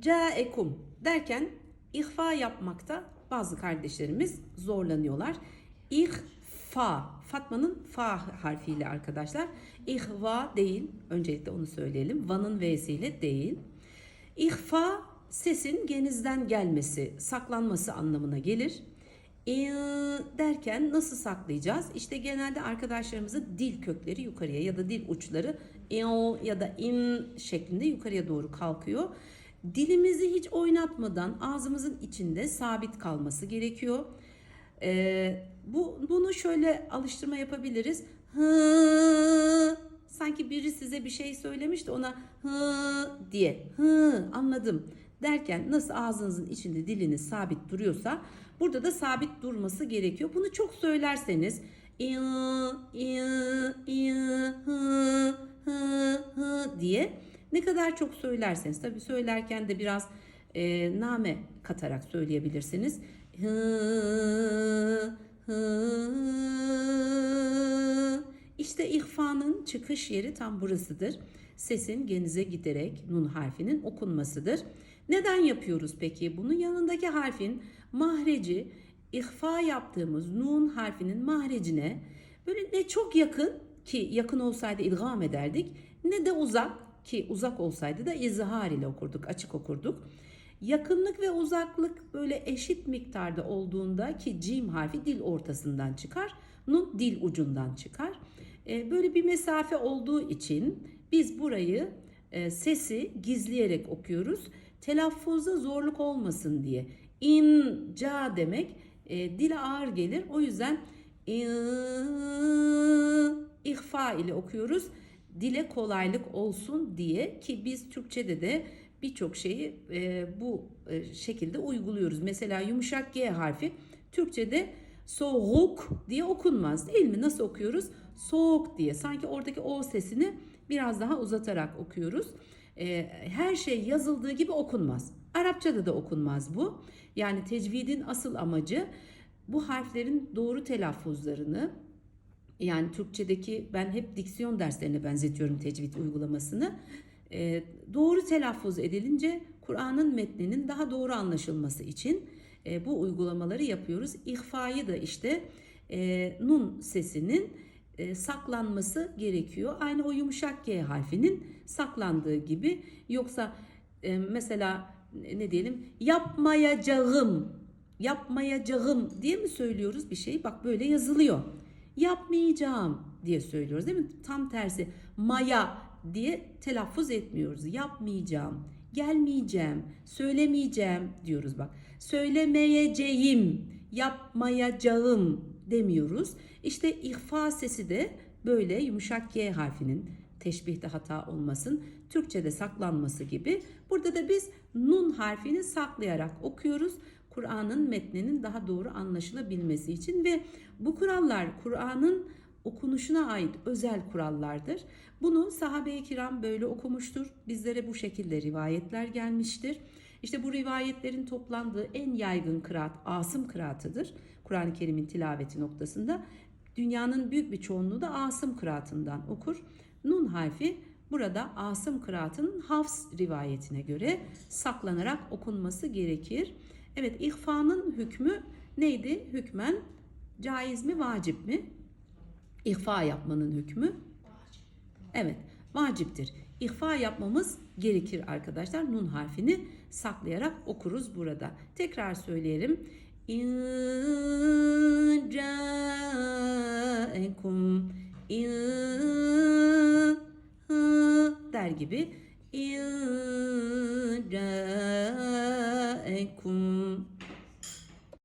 caekum derken ihfa yapmakta bazı kardeşlerimiz zorlanıyorlar. İhfa, Fatma'nın fa harfiyle arkadaşlar. İhva değil, öncelikle onu söyleyelim. Van'ın v'siyle değil. İhfa sesin genizden gelmesi, saklanması anlamına gelir. İ derken nasıl saklayacağız? İşte genelde arkadaşlarımızın dil kökleri yukarıya ya da dil uçları eo ya da in şeklinde yukarıya doğru kalkıyor. Dilimizi hiç oynatmadan ağzımızın içinde sabit kalması gerekiyor. Ee, bu bunu şöyle alıştırma yapabiliriz. Hı, sanki biri size bir şey söylemiş de ona hı diye hı anladım derken nasıl ağzınızın içinde diliniz sabit duruyorsa burada da sabit durması gerekiyor. Bunu çok söylerseniz diye ne kadar çok söylerseniz tabii söylerken de biraz e, name katarak söyleyebilirsiniz. İşte ihfanın çıkış yeri tam burasıdır. Sesin genize giderek nun harfinin okunmasıdır. Neden yapıyoruz peki? Bunun yanındaki harfin mahreci ihfa yaptığımız nun harfinin mahrecine böyle ne çok yakın ki yakın olsaydı idgam ederdik ne de uzak ki uzak olsaydı da izhar ile okurduk, açık okurduk. Yakınlık ve uzaklık böyle eşit miktarda olduğunda ki cim harfi dil ortasından çıkar, nun dil ucundan çıkar. E, böyle bir mesafe olduğu için biz burayı e, sesi gizleyerek okuyoruz. Telaffuzda zorluk olmasın diye. İn, ca demek e, dile ağır gelir. O yüzden ihfa ile okuyoruz. Dile kolaylık olsun diye ki biz Türkçe'de de birçok şeyi e, bu e, şekilde uyguluyoruz. Mesela yumuşak G harfi Türkçe'de soğuk diye okunmaz değil mi? Nasıl okuyoruz? Soğuk diye. Sanki oradaki o sesini biraz daha uzatarak okuyoruz. E, her şey yazıldığı gibi okunmaz. Arapçada da okunmaz bu. Yani tecvidin asıl amacı bu harflerin doğru telaffuzlarını yani Türkçedeki ben hep diksiyon derslerine benzetiyorum tecvid uygulamasını. E, doğru telaffuz edilince Kur'an'ın metninin daha doğru anlaşılması için e, bu uygulamaları yapıyoruz. İhfayı da işte e, nun sesinin e, saklanması gerekiyor. Aynı o yumuşak G harfinin saklandığı gibi. Yoksa e, mesela ne diyelim yapmayacağım, yapmayacağım diye mi söylüyoruz bir şey? Bak böyle yazılıyor. Yapmayacağım diye söylüyoruz değil mi? Tam tersi maya diye telaffuz etmiyoruz. Yapmayacağım, gelmeyeceğim, söylemeyeceğim diyoruz bak. Söylemeyeceğim, yapmayacağım demiyoruz. İşte ihfa sesi de böyle yumuşak G harfinin teşbihte hata olmasın, Türkçe'de saklanması gibi. Burada da biz nun harfini saklayarak okuyoruz. Kur'an'ın metninin daha doğru anlaşılabilmesi için ve bu kurallar Kur'an'ın okunuşuna ait özel kurallardır. Bunu sahabe-i kiram böyle okumuştur. Bizlere bu şekilde rivayetler gelmiştir. İşte bu rivayetlerin toplandığı en yaygın kıraat Asım kıraatıdır. Kur'an-ı Kerim'in tilaveti noktasında dünyanın büyük bir çoğunluğu da Asım kıraatından okur. Nun harfi burada Asım kıraatının Hafs rivayetine göre saklanarak okunması gerekir. Evet ihfanın hükmü neydi? Hükmen caiz mi vacip mi? İhfa yapmanın hükmü? Evet vaciptir. İhfa yapmamız gerekir arkadaşlar. Nun harfini saklayarak okuruz burada. Tekrar söyleyelim. İncaekum in der gibi İncaekum